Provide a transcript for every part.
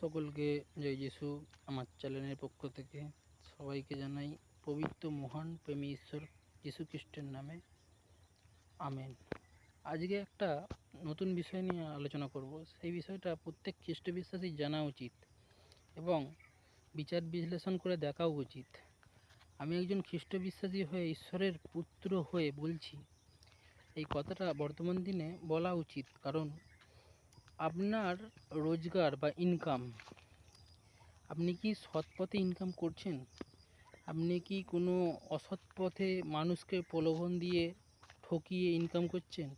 সকলকে জয় যিশু আমার চ্যানেলের পক্ষ থেকে সবাইকে জানাই পবিত্র মহান প্রেমী ঈশ্বর যিশু খ্রিস্টের নামে। আমেন। আজকে একটা নতুন বিষয় নিয়ে আলোচনা করব। সেই বিষয়টা প্রত্যেক খ্রিস্ট বিশ্বাসী জানা উচিত এবং বিচার বিশ্লেষণ করে দেখাও উচিত। আমি একজন খ্রিস্ট বিশ্বাসী হয়ে ঈশ্বরের পুত্র হয়ে বলছি। এই কথাটা বর্তমান দিনে বলা উচিত। কারণ আপনার রোজগার বা ইনকাম আপনি কি সৎ পথে ইনকাম করছেন? আপনি কি কোনো অসৎ পথে মানুষকে প্রলোভন দিয়ে ঠকিয়ে ইনকাম করছেন?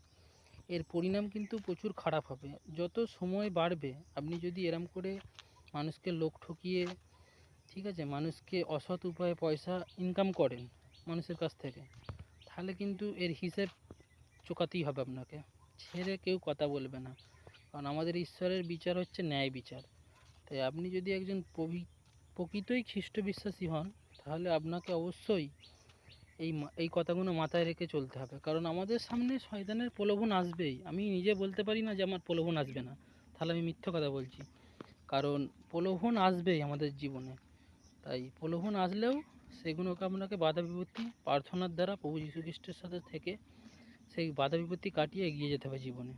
এর পরিণাম কিন্তু প্রচুর খারাপ হবে। যত সময় বাড়বে, আপনি যদি এরম করে মানুষকে লোক ঠকিয়ে, ঠিক আছে, মানুষকে অসৎ উপায়ে পয়সা ইনকাম করেন মানুষের কাছ থেকে, তাহলে কিন্তু এর হিসেব চোকাতেই হবে আপনাকে। ছেড়ে কেউ কথা বলবে না। কারণ আমাদের ঈশ্বরের বিচার হচ্ছে ন্যায় বিচার। তাই আপনি যদি একজন প্রকৃতই খ্রিস্ট বিশ্বাসী হন, তাহলে আপনাকে অবশ্যই এই এই কথাগুলো মাথায় রেখে চলতে হবে। কারণ আমাদের সামনে শয়তানের প্রলোভন আসবেই। আমি নিজে বলতে পারি না যে আমার প্রলোভন আসবে না। তাহলে আমি মিথ্যে কথা বলছি। কারণ প্রলোভন আসবেই আমাদের জীবনে। তাই প্রলোভন আসলেও সেগুলোকে আপনাকে বাধা বিপত্তি, প্রার্থনার দ্বারা প্রভু যীশু খ্রিস্টের সাথে থেকে সেই বাধা বিপত্তি কাটিয়ে এগিয়ে যেতে হবে জীবনে।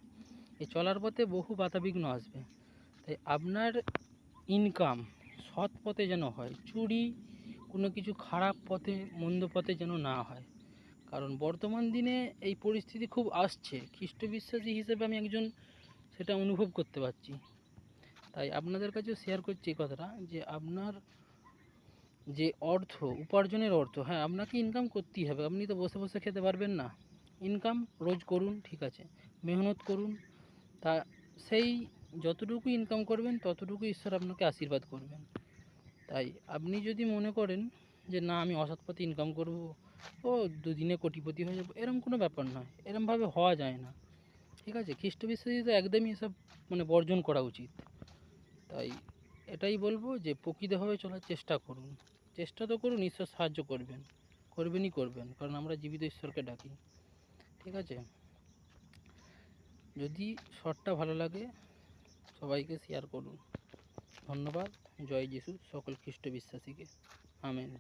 এই চলার পথে বহু বাধাবিঘ্ন আসবে। তাই আপনার ইনকাম সৎ পথে যেন হয়, চুরি, কোনো কিছু খারাপ পথে, মন্দ পথে যেন না হয়। কারণ বর্তমান দিনে এই পরিস্থিতি খুব আসছে। খ্রিস্ট বিশ্বাসী হিসেবে আমি একজন সেটা অনুভব করতে পারছি। তাই আপনাদের কাছেও শেয়ার করছি এই কথাটা যে আপনার যে অর্থ, উপার্জনের অর্থ হ্যাঁ আপনাকে ইনকাম করতেই হবে। আপনি তো বসে বসে খেতে পারবেন না। ইনকাম রোজ করুন, ঠিক আছে। মেহনত করুন তা সেই যতটুকু ইনকাম করবেন, ততটুকু ঈশ্বর আপনাকে আশীর্বাদ করবেন। তাই আপনি যদি মনে করেন যে, না, আমি অসৎ পথে ইনকাম করব ও দুদিনে কোটিপতি হয়ে যাব, এরম কোনো ব্যাপার নয়। এরমভাবে হওয়া যায় না। ঠিক আছে? খ্রিস্ট বিশ্বাসী তো একদমই এসব মানে বর্জন করা উচিত। তাই এটাই বলব যে, প্রকৃতভাবে চলার চেষ্টা করুন। চেষ্টা তো করুন, ঈশ্বর সাহায্য করবেন। করবেনই করবেন, কারণ আমরা জীবিত ঈশ্বরকে ডাকি। ঠিক আছে? যদি শটটা ভালো লাগে সবাইকে শেয়ার করুন। ধন্যবাদ। জয় যিশু। সকল খ্রিস্ট বিশ্বাসীকে আমেন।